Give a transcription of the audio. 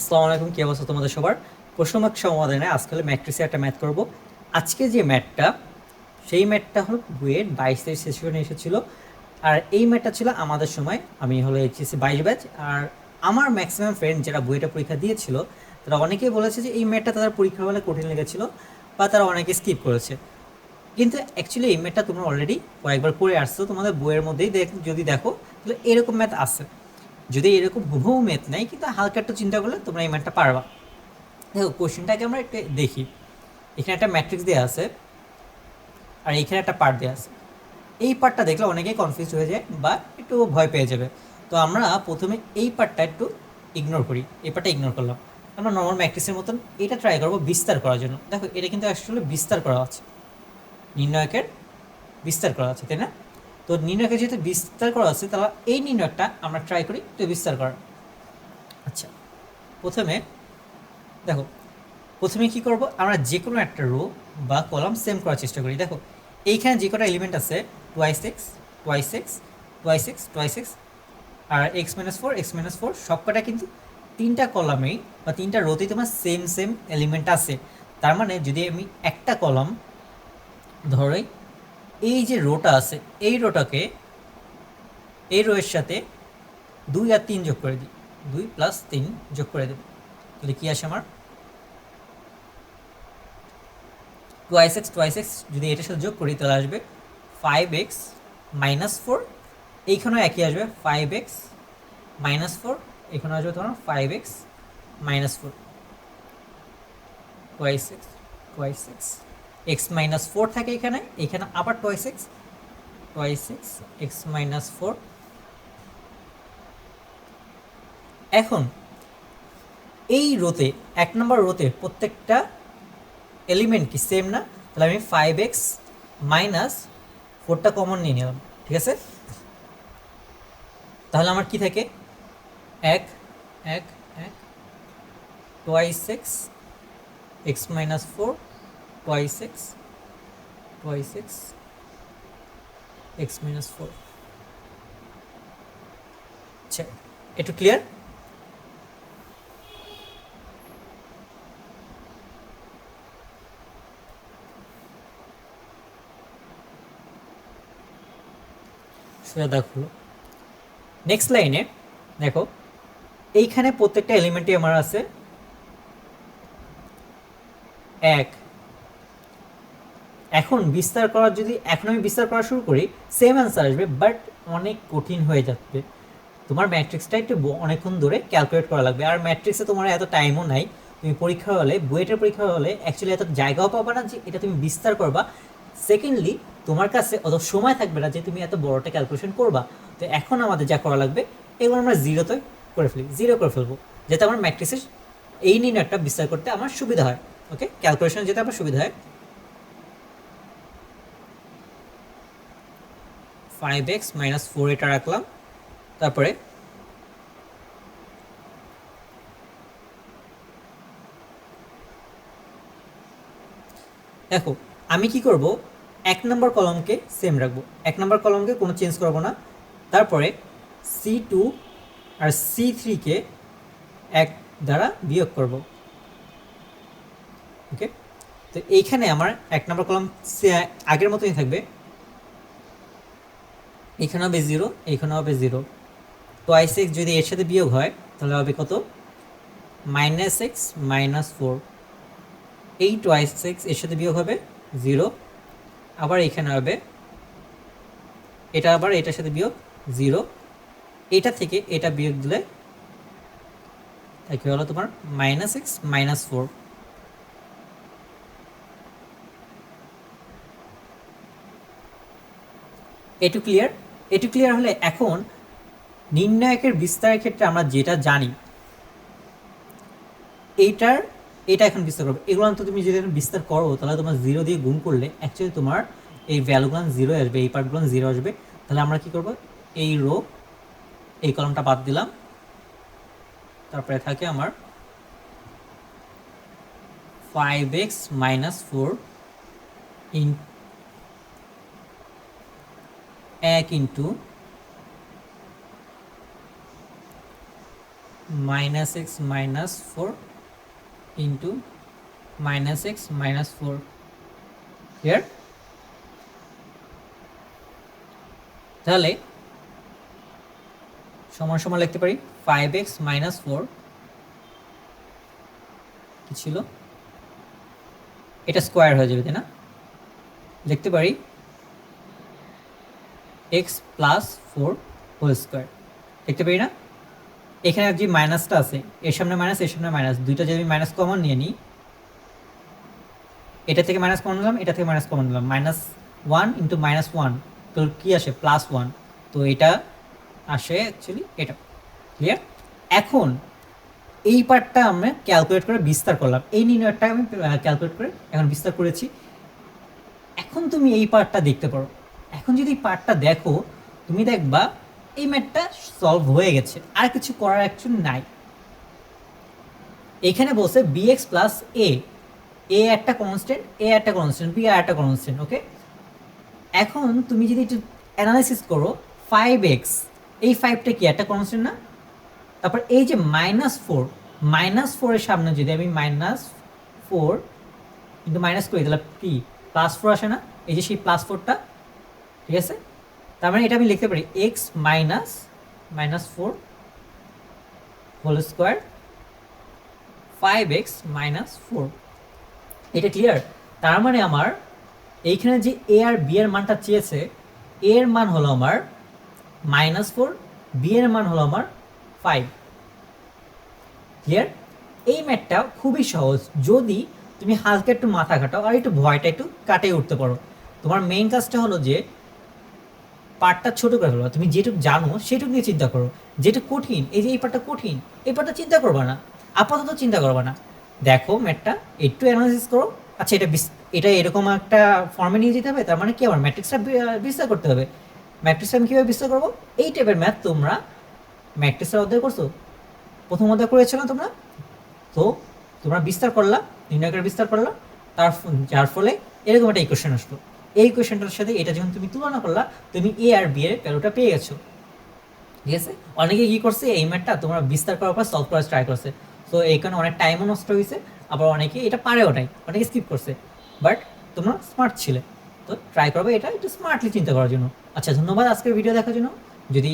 আসসালামু আলাইকুম, কি অবস্থা তোমাদের সবার? প্রশ্নমার্ক সমাধানে আজকে হলো ম্যাট্রিক্সে একটা ম্যাথ করব। আজকে যে ম্যাথটা সেই ম্যাথটা হলো বুয়েট বাইশ তারিখ সেশনে এসেছিল। আর এই ম্যাথটা ছিল আমাদের সময়, আমি হলো এইচএসসি বাইশ ব্যাচ, আর আমার ম্যাক্সিমাম ফ্রেন্ড যারা বুয়েটা পরীক্ষা দিয়েছিল, তারা অনেকেই বলেছে যে এই ম্যাথটা তাদের পরীক্ষা হলে কঠিন লেগেছিল বা তারা অনেকে স্কিপ করেছে। কিন্তু অ্যাকচুয়ালি এই ম্যাথটা তোমরা অলরেডি কয়েকবার করে আসছো, তোমাদের বইয়ের মধ্যেই দেখ, যদি দেখো, তাহলে এরকম ম্যাথ আছে। যদি এরকম হুবহু ম্যাথ নাই, কিন্তু হালকা একটু চিন্তা করলে তোমরা এই ম্যাথটা পারবা। দেখো কোশ্চেনটাকে আমরা একটু দেখি। এখানে একটা ম্যাট্রিক্স দেওয়া আছে, আর এখানে একটা পার্ট দেওয়া আছে। এই পার্টটা দেখলে অনেকেই কনফিউজ হয়ে যায় বা একটু ভয় পেয়ে যাবে। তো আমরা প্রথমে এই পার্টটা একটু ইগনোর করি। এই পার্টটা ইগনোর করলাম। আমরা নর্মাল ম্যাট্রিক্সের মতন এটা ট্রাই করব বিস্তার করার জন্য। দেখো, এটা কিন্তু আসলে বিস্তার করা আছে। নির্ণায়কের বিস্তার করা আছে, তাই না? তো নির্ণয়কে যেহেতু বিস্তার করা আছে, তাহলে এই নির্ণয়টা আমরা ট্রাই করি একটু বিস্তার করার। আচ্ছা প্রথমে দেখো, প্রথমে কি করব? আমরা যে কোনো একটা রো বা কলাম সেম করার চেষ্টা করি। দেখো, এইখানে যে কটা এলিমেন্ট আছে twice x twice x twice x twice x আর x minus four x minus four সব কটা কিন্তু তিনটা কলামেই বা তিনটা রোতেই তোমার সেম সেম এলিমেন্ট আছে। তার মানে যদি আমি একটা কলাম ধরো এই যে রোটা আছে, এই রোটাকে এই রোয়ের সাথে দুই আর তিন যোগ করে দিই। দুই প্লাস তিন যোগ করে দেব। তাহলে কী আসে আমার? টোয়াইস এক্স টোয়াইস এক্স যদি এটার সাথে যোগ করি তাহলে আসবে ফাইভ এক্স মাইনাস ফোর এইখানেও একই আসবে ফাইভ এক্স মাইনাস ফোর এখানে আসবে তোমার five x minus four twice x twice x x minus four থাকে এখানে এখানে আবার twice x twice x x minus four. এখন, এই রোতে, এক নম্বর রোতে প্রত্যেকটা এলিমেন্ট কি সেম না? তাহলে আমি ফাইভ এক্স মাইনাস ফোরটা কমন নিয়ে নিলাম, ঠিক আছে? তাহলে আমার কি থাকে? এক এক এক twice x x minus four twice x twice x x minus 4 আচ্ছা একটু ক্লিয়ার সেটা দেখো নেক্সট লাইনে দেখো, এইখানে প্রত্যেকটা এলিমেন্টই আমার আছে। এক এখন বিস্তার করার যদি, এখন আমি বিস্তার করা শুরু করি সেম অ্যান্সার আসবে বাট অনেক কঠিন হয়ে যাচ্ছে। তোমার ম্যাট্রিক্সটা একটু অনেকক্ষণ ধরে ক্যালকুলেট করা লাগবে। আর ম্যাট্রিক্সে তোমার এত টাইমও নাই, তুমি পরীক্ষা হলে, বুয়েটের পরীক্ষা হলে অ্যাকচুয়ালি এত জায়গাও পাবা না যে এটা তুমি বিস্তার করবা। সেকেন্ডলি তোমার কাছে অত সময় থাকবে না যে তুমি এত বড়টা ক্যালকুলেশন করবা। তো এখন আমাদের যা করা লাগবে, এগুলো আমরা জিরোতে করে ফেলি জিরো করে ফেলব। যাতে আমার ম্যাট্রিক্সের এই নির্ণয়টা বিস্তার করতে আমার সুবিধা হয় ওকে ক্যালকুলেশন যেতে আমার সুবিধা হয়। ফাইভ এক্স মাইনাস ফোর এটা রাখলাম। তারপরে দেখো, আমি কি করব? এক নম্বর কলমকে সেম রাখব। এক নম্বর কলমকে কোনো চেঞ্জ করব না। তারপরে সি টু আর সি থ্রিকে এক দ্বারা বিয়োগ করব। ওকে তো এইখানে আমার এক নম্বর কলম আগের মতোই থাকবে। এখানে হবে জিরো এখানে হবে জিরো টোয়াইস এক্স যদি এর সাথে বিয়োগ হয়, তাহলে হবে কত? মাইনাস এক্স মাইনাস ফোর এই টোয়াইস এক্সের সাথে বিয়োগ হবে জিরো আবার এখানে হবে, এটা আবার এটার সাথে বিয়োগ জিরো এটা থেকে এটা বিয়োগ দিলে তাই কি হলো তোমার মাইনাস এক্স মাইনাস ফোর এটু ক্লিয়ার এটু ক্লিয়ার হলে এখন নির্ণায়কের বিস্তারের ক্ষেত্রে আমরা যেটা জানি, এইটার, এটা এখন বিস্তার করবে। এগুলো তো তুমি যদি বিস্তার করো, তাহলে তোমার জিরো দিয়ে গুণ করলে অ্যাকচুয়ালি তোমার এই ভ্যালুগুলো জিরো আসবে, এই পার্টগুলো জিরো আসবে। তাহলে আমরা কি করব? এই রো এই কলমটা বাদ দিলাম। তারপরে থাকে আমার ফাইভ এক্স মাইনাস ফোর এক into minus x minus four into minus x minus four clear তাহলে সমান সমান লিখতে পারি ফাইভ এক্স মাইনাস ফোর কি ছিল? এটা স্কোয়ার হয়ে যাবে, তাই না? লিখতে পারি x plus four whole square দেখতে পারি না? এখানে যে মাইনাসটা আছে, এর সামনে মাইনাস এর সামনে মাইনাস দুইটা যদি আমি মাইনাস কমন নিয়ে নিই, এটা থেকে মাইনাস কমন নিলাম, এটা থেকে মাইনাস কমন নিলাম। Minus one into minus one তো কী আসে? প্লাস ওয়ান তো এটা আসে অ্যাকচুয়ালি এটা। ক্লিয়ার এখন এই পার্টটা আমরা ক্যালকুলেট করে বিস্তার করলাম। এই নির্ণয়টা আমি ক্যালকুলেট করে এখন বিস্তার করেছি। এখন তুমি এই পার্টটা দেখতে পারো। এখন যদি পার্টটা দেখো, তুমি দেখবা এই ম্যাথটা সলভ হয়ে গেছে, আর কিছু করার অ্যাকচুয়ালি নাই। এখানে বলছে বিএক্স প্লাস এ এ একটা কনস্ট্যান্ট এ একটা কনস্ট্যান্ট বি আর একটা কনস্ট্যান্ট ওকে এখন তুমি যদি একটু অ্যানালাইসিস করো ফাইভ এক্স এই ফাইভটা কি একটা কনস্ট্যান্ট না? তারপর এই যে মাইনাস ফোর মাইনাস ফোরের সামনে যদি আমি মাইনাস ফোর কিন্তু মাইনাস করি তাহলে কি প্লাস ফোর আসে না, এই যে সেই প্লাস ফোরটা ঠিক আছে? তার মানে এটা আমি লিখতে পারি x minus minus four whole square five x minus four এটা ক্লিয়ার তার মানে আমার এইখানে যে এ আর বি এর মানটা চেয়েছে এ এর মান হলো আমার মাইনাস ফোর বি এর মান হলো আমার ফাইভ ক্লিয়ার এই ম্যাথটা খুবই সহজ। যদি তুমি হালকা একটু মাথা কাটাও আর একটু ভয়টা একটু কাটিয়ে উঠতে পারো। তোমার মেইন কাজটা হলো যে পার্টটা ছোট করে ফেলো তুমি যেটুকু জানো সেটুকু নিয়ে চিন্তা করো। যেটা কঠিন, এই যে এই পার্টটা কঠিন, এই পার্টটা চিন্তা করবা না। আপাতত চিন্তা করবা না। দেখো ম্যাথটা একটু অ্যানালাইসিস করো। আচ্ছা এটা এটা এরকম একটা ফর্মে নিয়ে যেতে হবে, তার মানে কি? আমার ম্যাট্রিক্সটা বিস্তার করতে হবে। ম্যাট্রিক্সটা আমি কীভাবে বিস্তার করব? এই টাইপের ম্যাথ তোমরা ম্যাট্রিক্সের অধ্যায় করছ। প্রথম অধ্যায় করেছ না তোমরা? তো তোমরা বিস্তার করলা নির্ণয়কের বিস্তার করলা। তার যার ফলে এরকম একটা ইকুয়েশন আসলো। এই কোয়েশনটার সাথে এটা যখন তুমি তুলনা করলা, তুমি এ আর বি এর ভ্যালুটা পেয়ে গেছো। ঠিক আছে? অনেকে কী করছে, এই ম্যাথটা তোমরা বিস্তার করার পর সলভ করার ট্রাই করছে। তো এই কারণে অনেক টাইমও নষ্ট হয়েছে, আবার অনেকে এটা পারেও নাই, অনেকে স্কিপ করছে। বাট তোমরা স্মার্ট ছিলে। তো ট্রাই করবে এটা একটু স্মার্টলি চিন্তা করার জন্য। আচ্ছা ধন্যবাদ আজকের ভিডিও দেখার জন্য। যদি